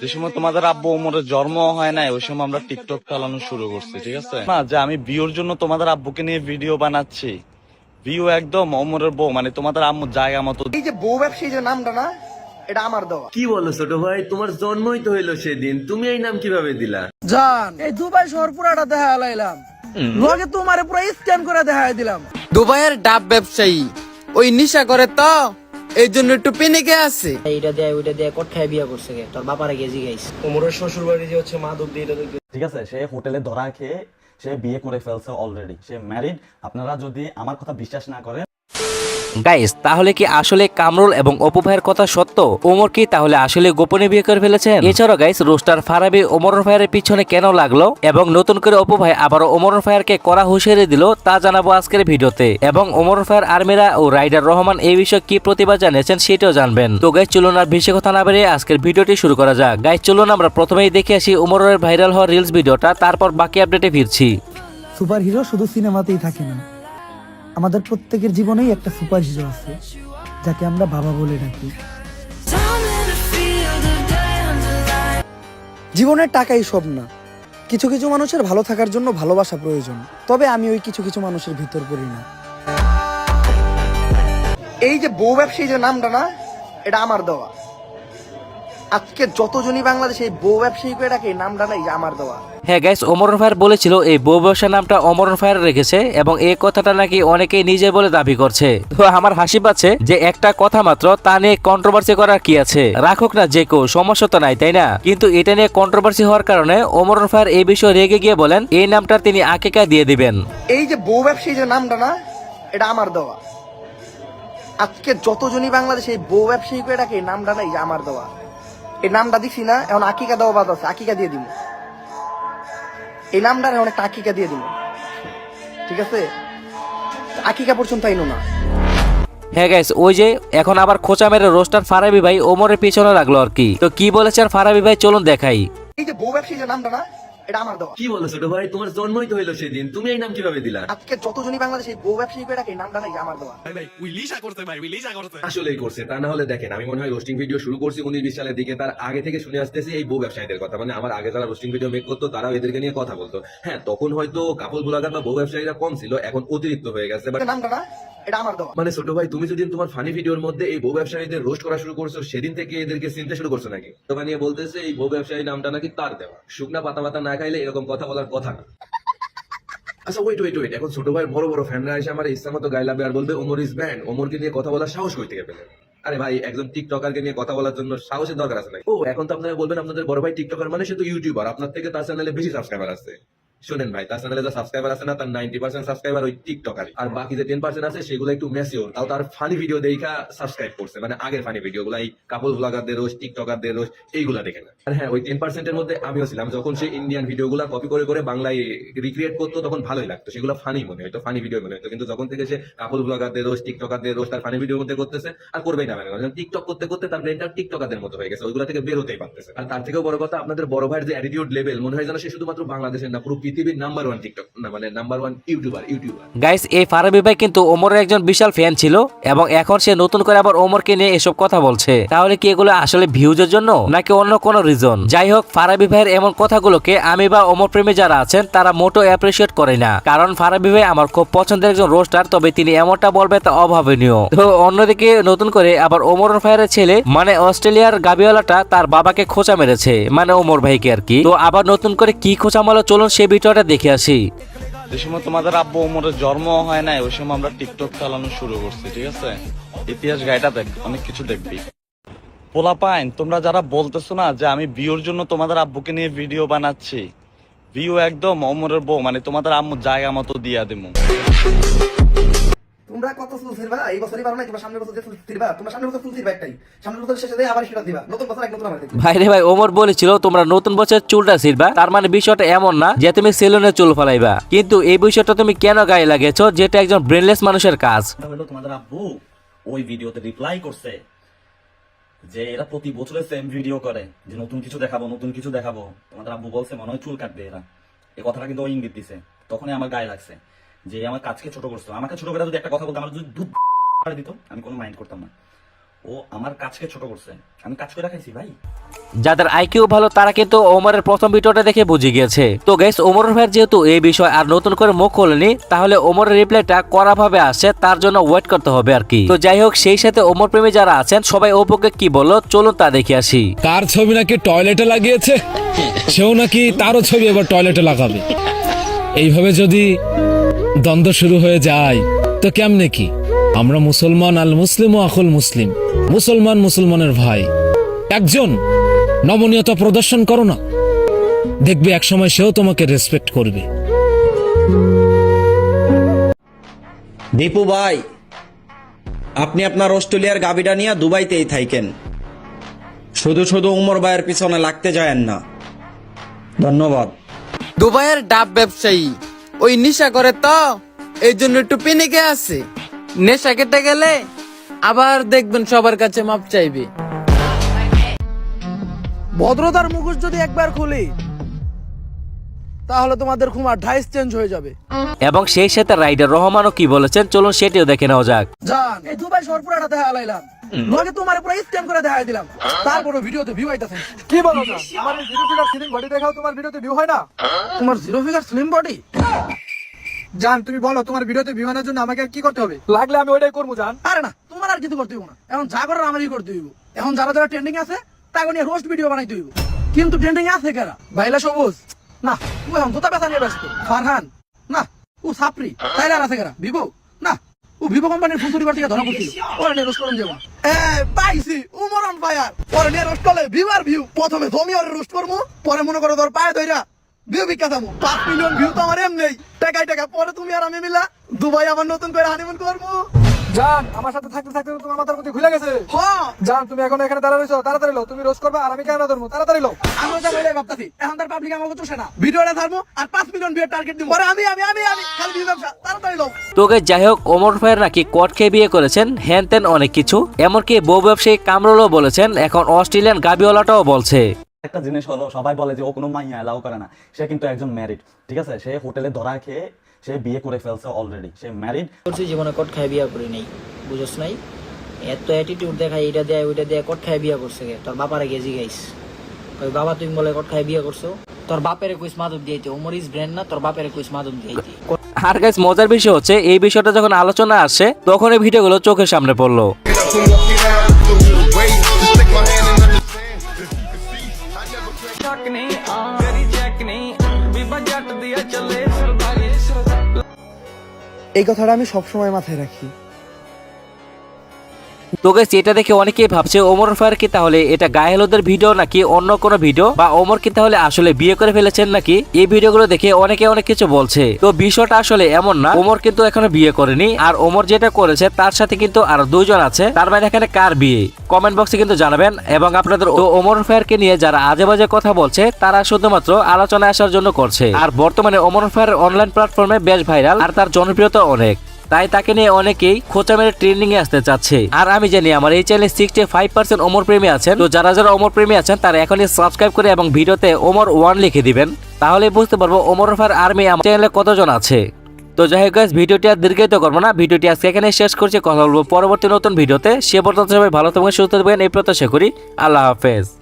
যে সময় তোমাদের আব্বু ওমরের জন্ম হয় নাই ওই সময় আমরা টিকটক চালানো শুরু করছি ঠিক আছে? না যে আমি বিয়ের জন্য তোমাদের আব্বুকে নিয়ে ভিডিও বানাচ্ছি। ভিউ একদম ওমরের বউ মানে তোমাদের আম্মুর জায়গা মতো এই যে বউ ব্যবসায়ী যে নামটা না এটা আমার দেওয়া। কি বলো ছোট ভাই তোমার জন্মই তো হইল সেদিন তুমি এই নাম কীভাবে দিলা? জান এই দুবাই শহর পুরাটা দেখা লাইলাম লগে তোমারে পুরো স্ক্যান করে দেখা দিলাম। দুবাইয়ের ডাব ব্যবসায়ী ওই নিশা করে তো এই জন্য একটু পেনেকে আছে। এইটা দেয় ওইটা দেয় কট খায় বিয়া করছে গে। তোর বাপারা গেজি গাইছে ওমরের শ্বশুর বাড়ি যে হচ্ছে মাদক দিয়ে এটা ঠিক আছে সে হোটেলে ধরা খেয়ে সে বিয়ে করে ফেলছে অলরেডি সে ম্যারিড আপনারা যদি আমার কথা বিশ্বাস না করেন গাইস তাহলে কি আসলে কামরুল এবং অপু ভাইয়ের কথা সত্য? ওমর কি তাহলে আসলে গোপনে বিয়ে করে ফেলেছেন? এছাড়াও গাইস রোস্টার ফারাবি ওমর ফায়ারের পিছনে কেন লাগল? এবং নতুন করে অপু ভাই আবারও ওমর ফায়ারকে করা হুঁশিয়ারি দিল তা জানাব আজকের ভিডিওতে। এবং ওমর ফায়ার আর্মিরা ও রাইডার রহমান এই বিষয়ে কি প্রতিবাদ জানিয়েছেন সেটাও জানবেন। তো গাইস চলুন আর বেশি কথা না বেরিয়ে আজকের ভিডিওটি শুরু করা যাক। গাইস চলুন আমরা প্রথমেই দেখে আসি ওমরের ভাইরাল হওয়া রিলস ভিডিওটা, তারপর বাকি আপডেটে ফিরছি। সুপার হিরো শুধু সিনেমাতেই থাকে না। আমাদের প্রত্যেকের জীবনেই একটা সুপার হিরো আছে, যাকে আমরা বাবা বলে ডাকি। জীবনের টাকাই সব না। কিছু কিছু মানুষের ভালো থাকার জন্য ভালোবাসা প্রয়োজন, তবে আমি ওই কিছু কিছু মানুষের ভিতর পড়ি না। এই যে বউ ব্যবসায়ী যে নামটা না, এটা আমার দেওয়া। আজকে যতজনই বাংলাদেশে বউ ব্যবসায়ী করে ডাকে নামটা না এই যে আমার দেওয়া। হ্যাঁ গাইস অমরন ফায়ার বলেছিল এই বউ ব্যবসা নামটা অমরন ফায়ার রেখেছে এবং এই কথাটা নাকি অনেকেই নিজে বলে দাবি করছে। তো আমার হাসি পাচ্ছে যে একটা কথা মাত্র তা নিয়ে কন্ট্রোভার্সি করার কি আছে? রাখুক না যে কেউ সমস্যা তো নাই তাই না? কিন্তু এটা নিয়ে কন্ট্রোভার্সি হওয়ার কারণে অমরন ফায়ার এই বিষয়ে রেগে গিয়ে বলেন এই নামটা তিনি আকিকা দিয়ে দিবেন। এই যে বউ ব্যবসায়ী যে নামটা না এটা আমার দেওয়া। আজকে যতজনই বাংলাদেশে বউ ব্যবসায়ী করে ডাকে নামটা না এই যে আমার দেওয়া। এই নামটা দিছি না এখন আকিকা দেওয়া বাদ আছে আকিকা দিয়ে দিব এই নামটা এখন একটা আকিকা দিয়ে দিব ঠিক আছে? আকিকা পর্যন্ত আইনো না। হ্যাঁ গাইস ওই যে এখন আবার খোঁচা মেরে রোস্টার ফারাবি ভাই ওমরের পিছনে লাগল আর কি। তো কি বলেছে আর ফারাবি ভাই চলুন দেখাই। এই যে বউ ব্যবসায়ী যে নামটা না এটা আমার দেওয়া। কি বলো ছোট ভাই? তোমার জন্মই তো হইল সেদিন। তুমি এই নাম কীভাবে দিলা? আজকে যতজনই বাংলাদেশে বউ ব্যবসায়ী করে ডাকে এই নামটা না এই যে আমার দেওয়া আসলেই করছে। তা না হলে দেখেন আমি মনে হয় রোস্টিং ভিডিও শুরু করছি উনিশ বিশ সালের দিকে। তার আগে থেকে শুনে আসতেছি এই বউ ব্যবসায়ীদের কথা। মানে আমার আগে যারা রোস্টিং ভিডিও মেক করতো তারাও এদেরকে নিয়ে কথা বলতো। হ্যাঁ তখন হয়তো কাপল ভুলাগার বা বউ ব্যবসায়ীরা কম ছিল এখন অতিরিক্ত হয়ে গেছে বাট নামটা এটা আমার দেওয়া মানে ছোট ভাই, তুমি যদি তোমার ফানি ভিডিওর মধ্যে এই বউ ব্যবসায়ীদের রোস্ট করা শুরু করছ সেদিন থেকে এদেরকে চিনতে শুরু করছ নাকি? তোকে নিয়ে বলতেছে, এই বউ ব্যবসায়ী নামটা নাকি তার দেওয়া। শুকনা পাতা পাতা না খাইলে এরকম কথা বলার কথা না। আচ্ছা ওয়েট ওয়েট ওয়েট এখন ছোট ভাইয়ের বড় বড় ফ্যানরা এসে আমার ইচ্ছা মতো আর বলবে, ওমর ইজ ব্যান্ড ওমরকে নিয়ে কথা বলার সাহস কই পেলেন? আরে ভাই, একজন টিকটকারকে নিয়ে কথা বলার জন্য সাহসের দরকার আছে ও, এখন তো আপনারা বলবেন, আপনাদের বড় ভাই টিকটকার মানে সে তো ইউটিউবার আপনার থেকে তার চ্যানেলে বেশি সাবস্ক্রাইবার আছে শুনেন ভাই, তার চ্যানেলে যে সাবস্ক্রাইবার আছে না, তার নাইনটি পার্সেন্ট সাবস্ক্রাইবার ওই টিকটকার আর বাকি যে টেন পার্সেন্ট আছে, সেগুলো একটু মেসিওর তাও তার ফানি ভিডিও দেখা সাবস্ক্রাইব করছে মানে আগের ফানি ভিডিও গুলো এই কাপল ব্লগারদের রোজ টিকটকারদের রোজ, এইগুলা দেখে না আর হ্যাঁ ওই টেন পার্সেন্টের মধ্যে আমিও ছিলাম, যখন সেই ইন্ডিয়ান ভিডিও গুলা কপি করে করে বাংলায় রিক্রিয়েট করতো, তখন ভালোই লাগতো। সেগুলো ফানি মনে হতো ফানি ভিডিও মনে হতো কিন্তু যখন থেকে সে কাপল ব্লগারদের রোজ টিকটকারদের রোজ তার ফানি ভিডিওর মধ্যে করতেছে, আর করবেই না মানে। টিকটক করতে করতে তার ব্রেনটা টিকটকারদের মতো হয়ে গেছে, ওইগুলো থেকে বের হতেই পারতেছে আর তার থেকেও বড় কথা, আপনাদের বড় ভাইয়ের যে অ্যাটিটিউড লেভেল মনে হয় যেন সে শুধুমাত্র বাংলাদেশের না, পুরো পৃথিবীর নাম্বার ওয়ান টিকটক মানে number one YouTuber YouTuber guys এই ফারাবি ভাই কিন্তু ওমরের একজন বিশাল ফ্যান ছিল এবং এখন সে নতুন করে আবার ওমরকে নিয়ে এসব কথা বলছে। তাহলে কি এগুলো আসলে ভিউজের জন্য, নাকি অন্য কোনো রিজন যাই হোক, ফারাবি ভাইয়ের এমন কথাগুলোকে আমি বা ওমর প্রেমী যারা আছেন, তারা মোটো অ্যাপ্রিসিয়েট করে না। কারণ ফারাবি ভাই আমার খুব পছন্দের একজন রোস্টার তবে তিনি এমনটা বলবে তা অভাবনীয়। তো অন্যদিকে নতুন করে আবার ওমর ভাইয়ের ছেলে মানে অস্ট্রেলিয়ার গাবিওয়ালাটা তার বাবাকে খোঁচা মেরেছে মানে ওমর ভাইকে আর কি। তো আবার নতুন করে কি খোঁচা মারলো চলুন সেই ভিডিওটা দেখে আসি। সময় তোমাদের আব্বু ওমরের জন্ম হয় নাই, ওই সময় আমরা টিকটক চালানো শুরু করছি, ঠিক আছে? ইতিহাস গাইটা দেখ, অনেক কিছু দেখবি। পোলা পাইন তোমরা যারা বলতেছো না যে আমি বিয়ের জন্য তোমাদের আব্বুকে নিয়ে ভিডিও বানাচ্ছি ভিউ একদম অমরের বউ মানে তোমাদের আম্মু জায়গা মতো দিয়া দিমু। চুল ছিড়বা এই বছরই পারো না তোমরা সামনের বছর যে চুল ছিড়বা তোমরা সামনের বছর চুল ছিড়বা একটাই। সামনের বছর শেষে দিয়ে আবার সেটা দিবা নতুন বছর এক নতুন আমার দেখবে। ভাইরে ভাই ওমর বলেছিল তোমরা নতুন বছর চুলটা ছিড়বা তার মানে বিষয়টা এমন না যে তুমি সেলুনে চুল ফলাইবা। কিন্তু এই বিষয়টা তুমি কেন গায়ে লাগিয়েছো? যেটা একজন ব্রেনলেস মানুষের কাজ। হলো তোমাদের আব্বু ওই ভিডিওতে রিপ্লাই করছে যে এরা প্রতি বছরে সেম ভিডিও করে যে নতুন কিছু দেখাবো নতুন কিছু দেখাবো। তোমাদের আব্বু বলছে মনে হয় চুল কাটবে এরা। এই কথাটা কিন্তু ও ইঙ্গিত দিছে। তখনই আমার গায়ে লাগছে। যে আমার কাজকে ছোট করছ। আমাকে ছোট করে যদি একটা কথা বলতো আমার যদি দুধ দিত আমি কোনো মাইন্ড করতাম না। ও আমার কাজকে ছোট করছে। আমি কাজ করে খাইছি ভাই। যাদের আইকিউ ভালো তারা কিন্তু ওমরের প্রথম ভিডিওটা দেখে বুঝে গিয়েছে। তো গাইস ওমর ভাইয়ের যেহেতু এই বিষয় আর নতুন করে মুখ খোলেনি তাহলে ওমরের রিপ্লাইটা করা ভাবে আসছে তার জন্য ওয়েট করতে হবে আর কি। তো যাই হোক সেই সাথে ওমর প্রেমী যারা আছেন সবাই ওপোকে কি বলল চলুন তা দেখে আসি। কার ছবি নাকি টয়লেটে লাগিয়েছে? সেও নাকি তারও ছবি এবার টয়লেটে লাগাবে। এইভাবে যদি দ্বন্দ্ব শুরু হয়ে যায়। তো কেমনে কি? আমরা মুসলমান আল মুসলিম ও আকুল মুসলিম। মুসলমান মুসলমানের ভাই। একজন নমনীয়তা প্রদর্শন করো না। দেখবে একসময় সেও তোমাকে রেসপেক্ট করবে। দীপু ভাই আপনি আপনার অস্ট্রেলিয়ার গাবিটা নিয়ে দুবাইতেই থাইকেন। শুধু শুধু উমর ভাইয়ের পিছনে লাগতে যায়েন না। ধন্যবাদ। দুবাইয়ের ডাব ব্যবসায়ী ওই নেশা করে তো এই জন্য একটু পিনিকে আছে। নেশা কেটে গেলে আবার দেখবেন সবার কাছে মাপ চাইবে। ভদ্রতার মুখোশ যদি একবার খুলি তাহলে তোমাদের খুব ঢাইস চেঞ্জ হয়ে যাবে। এবং সেই সাথে রাইডার রহমানও কি বলেছেন চলুন সেটিও দেখে নেওয়া যাক। জান এই দুবাই শহর পুরাটা দেখা লাইলাম। লগে তোমার পুরো স্ক্যান করে দেখা দিলাম। তারপর ভিডিওতে ভিউ আইতাছে। কি বলো আমার জিরো ফিগার স্লিম বডি দেখাও তোমার ভিডিওতে ভিউ হয় না? তোমার জিরো ফিগার স্লিম বডি জান তুমি বলো তোমার ভিডিওতে আনার জন্য আমাকে কি করতে হবে? লাগলে আমি ওইটাই করব জান। আরে না তোমার আর কিছু করতে হইব না। এখন যা করার আমারই করতে হইব। এখন যারা যারা ট্রেন্ডিং আছে তাকে নিয়ে রোস্ট ভিডিও বানাইতে হইব। কিন্তু ট্রেন্ডিং আছে কারা? বাইলা সবুজ? না ও এখন তোতা পেশা নিয়ে ব্যস্ত। ফারহান? না ও সাপরি আর আছে কারা? ভিভো? না ও ভিভো কোম্পানির পরিবার থেকে ধরা পড়ছিল। ওরা নিয়ে রোস্ট করুন যাব এ পাইছি উমরন ফায়ার পরে নিয়ে রোস্ট করলে ভিউ আর ভিউ প্রথমে জমি আর রোস্ট করব পরে মনে করো তোর পায়ে ধইরা ভিউ বিকা পাঁচ মিলিয়ন ভিউ তো আমার এম নেই টাকা পরে তুমি আর আমি মিলা দুবাই আবার নতুন করে হানিমুন করব। জান আমার সাথে থাকতে থাকতে তোমার মাথার মধ্যে খুলে গেছে। হ্যাঁ জান তুমি এখন এখানে দাঁড়া রয়েছো তাড়াতাড়ি লো তুমি রোজ করবে আর আমি কেন ধরবো? তাড়াতাড়ি লো আমি ওটা বলে ভাবতাছি এখন তার পাবলিক আমাকে চুষে না। ভিডিওটা ছাড়বো আর পাঁচ মিলিয়ন ভিউ টার্গেট দিব। পরে আমি আমি আমি আমি খালি ভিউ ব্যবসা তাড়াতাড়ি তো যাই হোক ওমর ভাইয়ের নাকি কট খেয়ে বিয়ে করেছেন হ্যান তেন অনেক কিছু। এমনকি বউ ব্যবসায়ী কামরুলও বলেছেন এখন অস্ট্রেলিয়ান গাবিওয়ালাটাও বলছে। একটা জিনিস হলো সবাই বলে যে ও কোনো মাইয়া এলাও করে না। সে কিন্তু একজন ম্যারিড ঠিক আছে? সে হোটেলে ধরা খেয়ে সে বিয়ে করে ফেলছে অলরেডি সে ম্যারিড করছি জীবনে কট খায় বিয়া করি নাই বুঝছ নাই? এত অ্যাটিটিউড দেখায় এটা দেয় ওইটা দেয় কট খায় বিয়া করছে তোর বাপারে গেজি গাইস। ওই বাবা তুমি বলে কট খায় বিয়া করছ? তোর বাপের কইস মাদক দিয়েছে ওমর ইস ব্র্যান্ড না তোর বাপের কইস মাদক দিয়েছে আর গাইস মজার বিষয় হচ্ছে এই বিষয়টা যখন আলোচনা আসে তখন এই ভিডিওগুলো চোখের সামনে পড়ল। এই কথাটা আমি সবসময় মাথায় রাখি। তো গাইস এটা দেখে অনেকেই ভাবছে, ওমর ফায়ার কি তাহলে এটা গায়েহলুদের ভিডিও নাকি অন্য কোনো ভিডিও বা, ওমর কি তাহলে আসলে বিয়ে করে ফেলেছেন নাকি? এই ভিডিওগুলো দেখে অনেকে অনেক কিছু বলছে। তো বিষয়টা আসলে এমন না, ওমর কিন্তু এখনও বিয়ে করেনি আর ওমর যেটা করেছে, তার সাথে কিন্তু আরও দুইজন আছে। তার মানে এখানে কার বিয়ে? কমেন্ট বক্সে কিন্তু জানাবেন এবং আপনাদের ওমর ফায়ারকে নিয়ে যারা আজে বাজে কথা বলছে, তারা শুধুমাত্র আলোচনায় আসার জন্য করছে। আর বর্তমানে ওমর ফায়ার অনলাইন প্ল্যাটফর্মে বেশ ভাইরাল আর তার জনপ্রিয়তা অনেক। তাই তাকে নিয়ে অনেকেই খোঁচা মেরে ট্রেন্ডিং এ আসতে চাচ্ছে। আর আমি জানি আমার এই চ্যানেলে সিক্সটি ফাইভ পার্সেন্ট ওমর প্রেমী আছেন। তো যারা যারা ওমর প্রেমী আছেন, তারা এখনই সাবস্ক্রাইব করে এবং ভিডিওতে ওমর ওয়ান লিখে দিবেন। তাহলে বুঝতে পারব ওমর ফার আর্মি আমার চ্যানেলে কতজন আছে। তো যাই হোক ভিডিওটি আর দীর্ঘায়িত করব না। ভিডিওটি আজকে এখানে শেষ করছি। কথা বলব পরবর্তী নতুন ভিডিওতে। সে পর্যন্ত সবাই ভালো থাকবেন, সুস্থ থাকবেন। এই প্রত্যাশা করি। আল্লাহ হাফেজ।